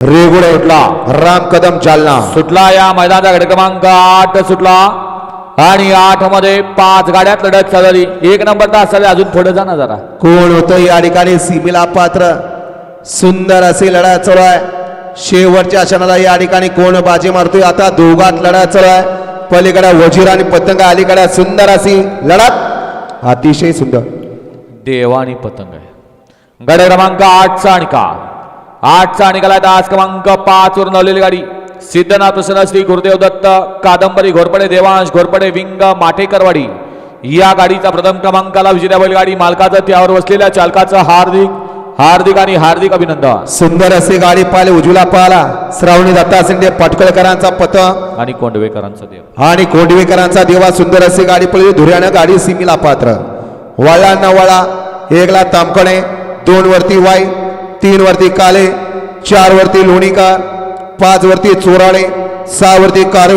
रेगुड सुटला राम कदम जालना सुटला या मैदानाचा गट क्रमांक आठ सुटला. आणि आठमध्ये पाच गाड्यात लढत चालली. एक नंबर चालले. अजून पुढे जा ना जरा. कोण होतं या ठिकाणी? सीमेला पात्र. सुंदर असे लढा चालू आहे. शेवटच्या क्षणाला या ठिकाणी कोण बाजी मारतोय? आता दोघात लढा चालू आहे. पलीकडे वजीर आणि पतंग अलीकडे सुंदर अशी लढत. अतिशय सुंदर. देवा आणि पतंग. आहे गड क्रमांक आठचा अणका आठचा अणकाला दास क्रमांक पाच वर नवलेली गाडी. सिद्धनाथ प्रसन्न श्री गुरुदेव दत्त कादंबरी घोरपडे देवांश घोरपडे विंग माटेकरवाडी या गाडीचा प्रथम क्रमांकाला विजेत्या बैलगाडी मालकाचं त्यावर बसलेल्या चालकाचं हार्दिक हार्दिक आणि हार्दिक अभिनंदन. सुंदर असे गाडी पाहिले उजूला पाहिला. श्रावणी दत्ता शिंदे पटकळकरांचा पतंग आणि कोंडवेकरांचं देव. आणि कोंडवेकरांचा देवा सुंदर असे गाडी पडली धुऱ्यानं गाडी सीमीला पात्र. वळा न वळा एकला तामकणे दोन वरती वाई. तीन वरती काले चार वरती लोणीकार पाच वरती चोराळे सहा वरती कारवे.